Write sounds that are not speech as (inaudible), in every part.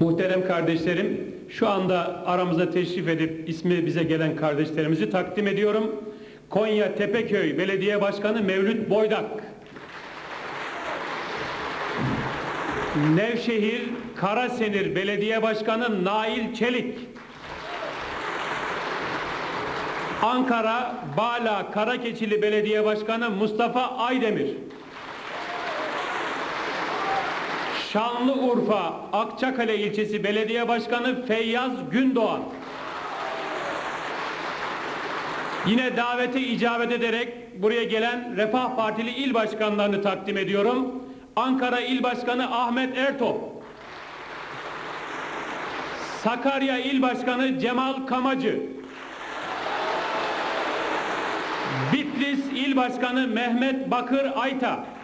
Muhterem kardeşlerim, şu anda aramıza teşrif edip ismi bize gelen kardeşlerimizi takdim ediyorum. Konya Tepeköy Belediye Başkanı Mevlüt Boydak. Nevşehir Karasenir Belediye Başkanı Nail Çelik. Ankara Bala Karakeçili Belediye Başkanı Mustafa Aydemir. Şanlıurfa Akçakale ilçesi belediye başkanı Feyyaz Gündoğan. Yine davete icabet ederek buraya gelen Refah Partili il başkanlarını takdim ediyorum. Ankara İl Başkanı Ahmet Ertop. Sakarya İl Başkanı Cemal Kamacı. Bitlis İl Başkanı Mehmet Bakır Ayta.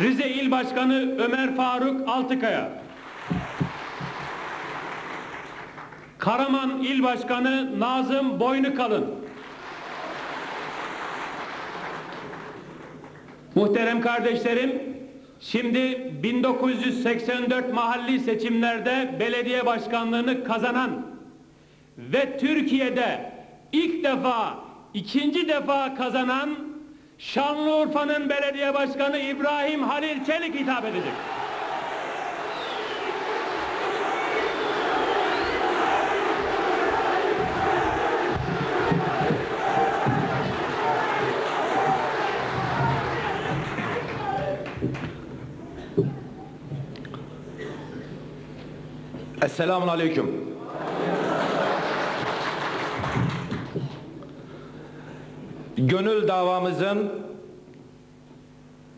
Rize İl Başkanı Ömer Faruk Altıkaya. Karaman İl Başkanı Nazım Boynukalın. Muhterem kardeşlerim, şimdi 1984 mahalli seçimlerde belediye başkanlığını kazanan ve Türkiye'de ilk defa, ikinci defa kazanan Şanlıurfa'nın belediye başkanı İbrahim Halil Çelik hitap edecek. Esselamun Aleyküm. Gönül davamızın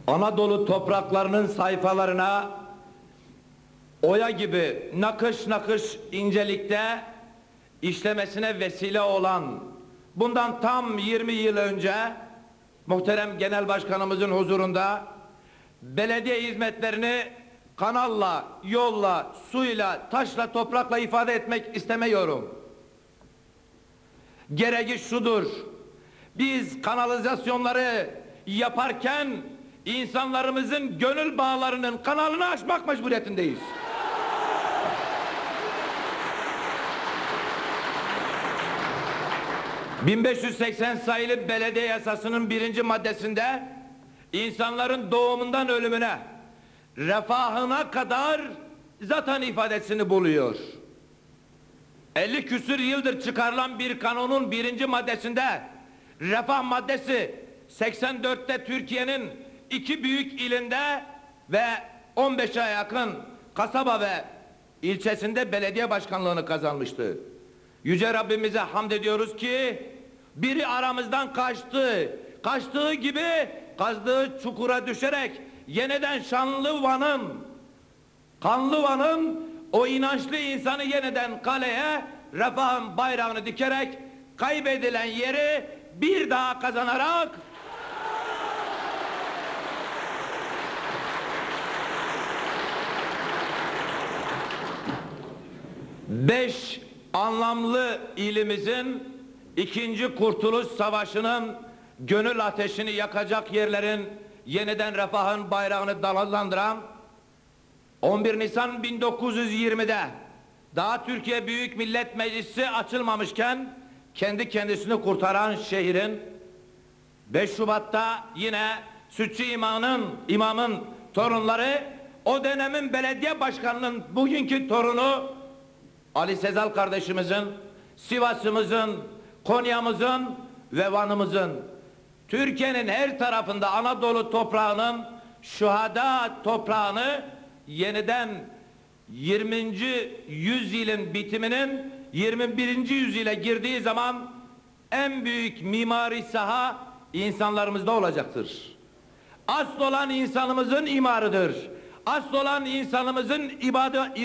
Anadolu topraklarının sayfalarına oya gibi nakış nakış incelikte işlemesine vesile olan bundan tam 20 yıl önce muhterem genel başkanımızın huzurunda belediye hizmetlerini kanalla, yolla, suyla, taşla, toprakla ifade etmek istemiyorum. Gereği şudur. Biz kanalizasyonları yaparken insanlarımızın gönül bağlarının kanalını açmak mecburiyetindeyiz. ...1580 sayılı belediye yasasının birinci maddesinde... ...insanların doğumundan ölümüne... ...refahına kadar zaten ifadesini buluyor. 50 küsür yıldır çıkarılan bir kanunun birinci maddesinde refah maddesi 84'te Türkiye'nin iki büyük ilinde ve 15'e yakın kasaba ve ilçesinde belediye başkanlığını kazanmıştı. Yüce Rabbimize hamd ediyoruz ki biri aramızdan kaçtı. Kaçtığı gibi kazdığı çukura düşerek yeniden Şanlıvan'ın Kanlıvan'ın o inançlı insanı yeniden kaleye refahın bayrağını dikerek kaybedilen yeri bir daha kazanarak beş anlamlı ilimizin ikinci kurtuluş savaşının gönül ateşini yakacak yerlerin yeniden refahın bayrağını dalgalandıran 11 Nisan 1920'de daha Türkiye Büyük Millet Meclisi açılmamışken kendi kendisini kurtaran şehrin 5 Şubat'ta yine Sütçü İmam'ın imamın torunları o dönemin belediye başkanının bugünkü torunu Ali Sezal kardeşimizin Sivas'ımızın Konya'mızın ve Van'ımızın Türkiye'nin her tarafında Anadolu toprağının şuhada toprağını yeniden 20. yüzyılın bitiminin 21. yüzyıla girdiği zaman en büyük mimari saha insanlarımızda olacaktır. Asıl olan insanımızın imarıdır. Asıl olan insanımızın ibadet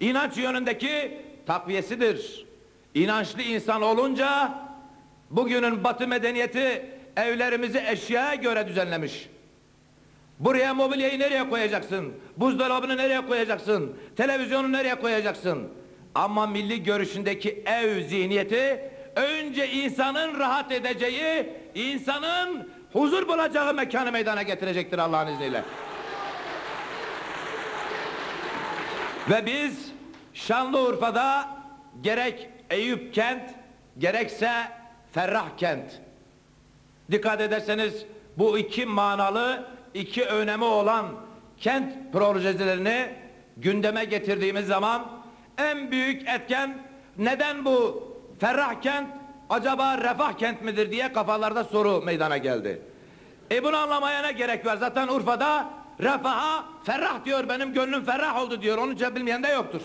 inanç yönündeki takviyesidir. İnançlı insan olunca bugünün batı medeniyeti evlerimizi eşyaya göre düzenlemiş. Buraya mobilyayı nereye koyacaksın? Buzdolabını nereye koyacaksın? Televizyonu nereye koyacaksın? Ama milli görüşündeki ev zihniyeti önce insanın rahat edeceği, insanın huzur bulacağı mekanı meydana getirecektir Allah'ın izniyle. Ve biz Şanlıurfa'da gerek Eyüp kent gerekse Ferrah kent. Dikkat ederseniz bu iki manalı, iki önemi olan kent projelerini gündeme getirdiğimiz zaman en büyük etken neden bu Ferrah kent acaba refah kent midir diye kafalarda soru meydana geldi. E bunu anlamaya ne gerek var? Zaten Urfa'da refaha ferrah diyor benim gönlüm ferrah oldu diyor. Onu bilmeyen de yoktur.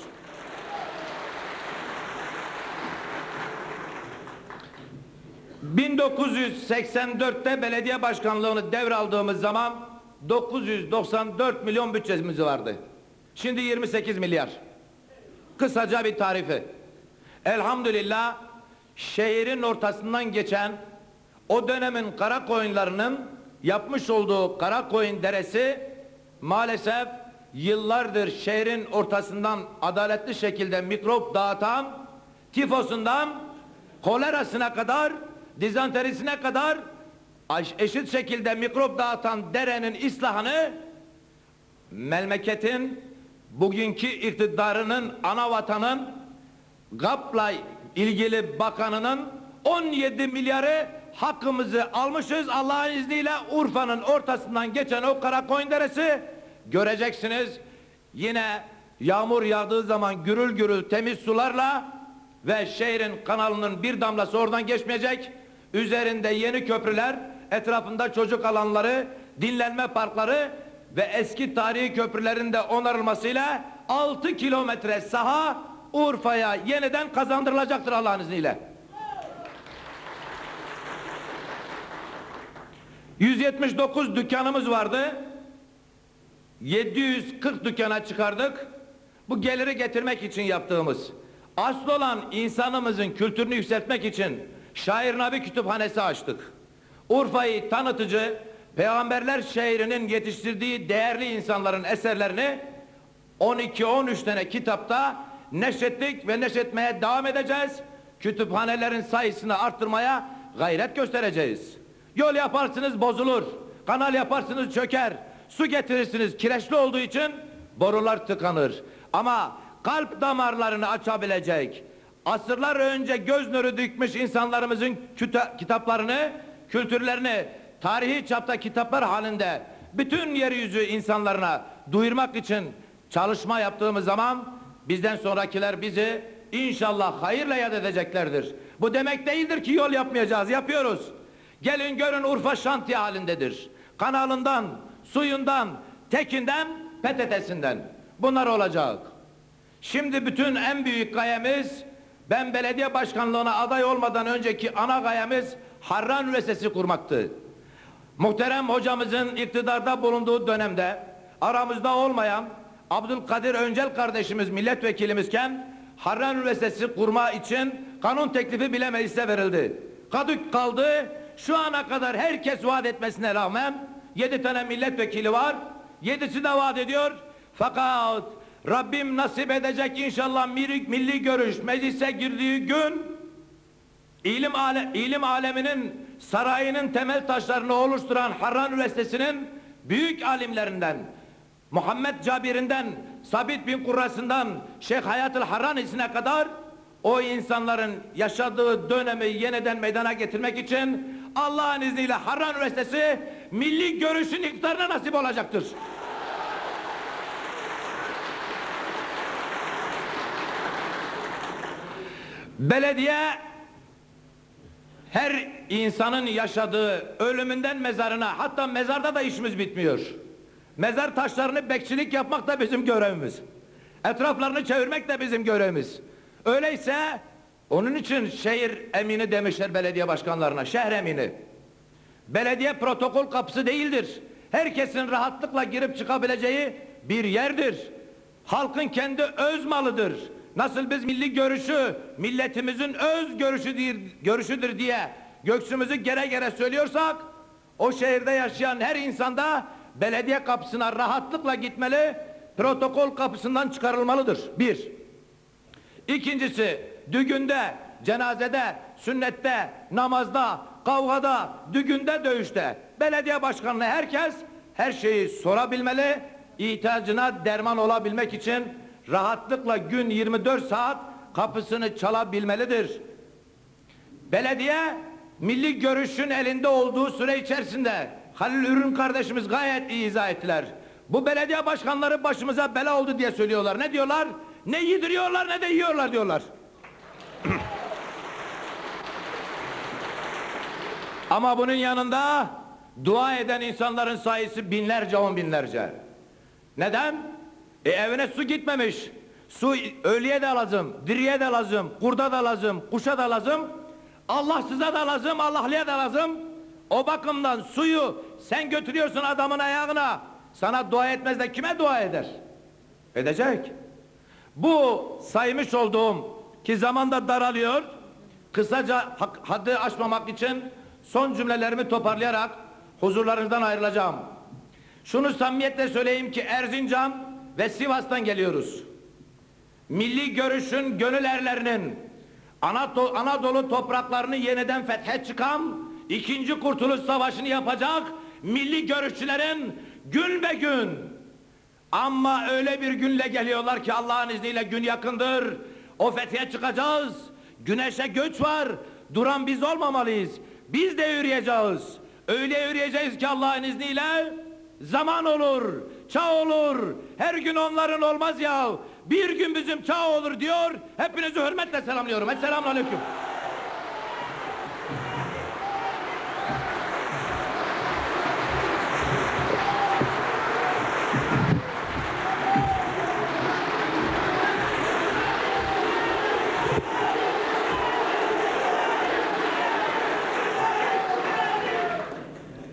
...1984'te belediye başkanlığını devraldığımız zaman... ...994 milyon bütçemiz vardı. Şimdi 28 milyar. Kısaca bir tarifi. Elhamdülillah şehrin ortasından geçen o dönemin Karakoyunlarının yapmış olduğu Karakoyun Deresi maalesef yıllardır şehrin ortasından adaletli şekilde mikrop dağıtan tifosundan kolerasına kadar dizanterisine kadar eşit şekilde mikrop dağıtan derenin ıslahını memleketin bugünkü iktidarının ana vatanın GAP'la ilgili bakanının 17 milyarı hakkımızı almışız. Allah'ın izniyle Urfa'nın ortasından geçen o Karakoyun Deresi göreceksiniz. Yine yağmur yağdığı zaman gürül gürül temiz sularla ve şehrin kanalının bir damlası oradan geçmeyecek. Üzerinde yeni köprüler, etrafında çocuk alanları, dinlenme parkları ve eski tarihi köprülerin de onarılmasıyla 6 kilometre saha Urfa'ya yeniden kazandırılacaktır Allah'ın izniyle. 179 dükkanımız vardı. 740 dükkana çıkardık. Bu geliri getirmek için yaptığımız. Asıl olan insanımızın kültürünü yükseltmek için Şair Nabi Kütüphanesi açtık. Urfa'yı tanıtıcı, Peygamberler şehrinin yetiştirdiği değerli insanların eserlerini 12-13 tane kitapta neşrettik ve neşretmeye devam edeceğiz. Kütüphanelerin sayısını arttırmaya gayret göstereceğiz. Yol yaparsınız bozulur, kanal yaparsınız çöker, su getirirsiniz kireçli olduğu için borular tıkanır. Ama kalp damarlarını açabilecek, asırlar önce göz nuru dikmiş insanlarımızın kitaplarını, kültürlerini tarihi çapta kitaplar halinde bütün yeryüzü insanlarına duyurmak için çalışma yaptığımız zaman bizden sonrakiler bizi inşallah hayırla yad edeceklerdir. Bu demek değildir ki yol yapmayacağız, yapıyoruz. Gelin görün Urfa şantiye halindedir. Kanalından, suyundan, tekinden, PTT'sinden. Bunlar olacak. Şimdi bütün en büyük gayemiz ben belediye başkanlığına aday olmadan önceki ana gayemiz Harran Üniversitesi kurmaktı. Muhterem hocamızın iktidarda bulunduğu dönemde aramızda olmayan Abdülkadir Öncel kardeşimiz milletvekilimizken Harran Üniversitesi kurma için kanun teklifi bile meclise verildi. Kadük kaldı. Şu ana kadar herkes vaat etmesine rağmen yedi tane milletvekili var. Yedisi de vaat ediyor. Fakat Rabbim nasip edecek inşallah milli, milli görüş meclise girdiği gün İlim, ale, ilim aleminin sarayının temel taşlarını oluşturan Harran Üniversitesi'nin büyük alimlerinden Muhammed Cabir'inden Sabit bin Kurras'ından Şeyh Hayatül Harranisi'ne kadar o insanların yaşadığı dönemi yeniden meydana getirmek için Allah'ın izniyle Harran Üniversitesi milli görüşün iktidarına nasip olacaktır. Belediye her insanın yaşadığı ölümünden mezarına hatta mezarda da işimiz bitmiyor. Mezar taşlarını bekçilik yapmak da bizim görevimiz. Etraflarını çevirmek de bizim görevimiz. Öyleyse onun için şehir emini demişler belediye başkanlarına, şehir emini. Belediye protokol kapısı değildir. Herkesin rahatlıkla girip çıkabileceği bir yerdir. Halkın kendi öz malıdır. Nasıl biz milli görüşü, milletimizin öz görüşüdür, görüşüdür diye göksümüzü gere gere söylüyorsak, o şehirde yaşayan her insanda belediye kapısına rahatlıkla gitmeli, protokol kapısından çıkarılmalıdır. Bir. İkincisi, düğünde, cenazede, sünnette, namazda, kavgada, düğünde, dövüşte, belediye başkanlığı herkes her şeyi sorabilmeli, ihtiyacına derman olabilmek için rahatlıkla gün 24 saat kapısını çalabilmelidir. Belediye milli görüşün elinde olduğu süre içerisinde Halil Ürün kardeşimiz gayet iyi izah ettiler. Bu belediye başkanları başımıza bela oldu diye söylüyorlar. Ne diyorlar? Ne yediriyorlar ne de yiyorlar diyorlar. (clears throat) Ama bunun yanında dua eden insanların sayısı binlerce on binlerce. Neden? E evine su gitmemiş. Su ölüye de lazım, diriye de lazım, kurda da lazım, kuşa da lazım. Allahsıza da lazım, Allahlıya da lazım. O bakımdan suyu sen götürüyorsun adamın ayağına. Sana dua etmez de kime dua eder? Edecek. Bu saymış olduğum ki zamanda daralıyor. Kısaca haddi aşmamak için son cümlelerimi toparlayarak huzurlarınızdan ayrılacağım. Şunu samimiyetle söyleyeyim ki Erzincan ve Sivas'tan geliyoruz. Milli görüşün gönül erlerinin Anadolu, Anadolu topraklarını yeniden fethe çıkan ikinci Kurtuluş Savaşı'nı yapacak milli görüşçülerin gün be gün ama öyle bir günle geliyorlar ki Allah'ın izniyle gün yakındır. O fethiye çıkacağız. Güneşe göç var. Duran biz olmamalıyız. Biz de yürüyeceğiz. Öyle yürüyeceğiz ki Allah'ın izniyle zaman olur, çağ olur. Her gün onların olmaz ya. Bir gün bizim çağ olur diyor. Hepinizi hürmetle selamlıyorum. Esselamu aleyküm.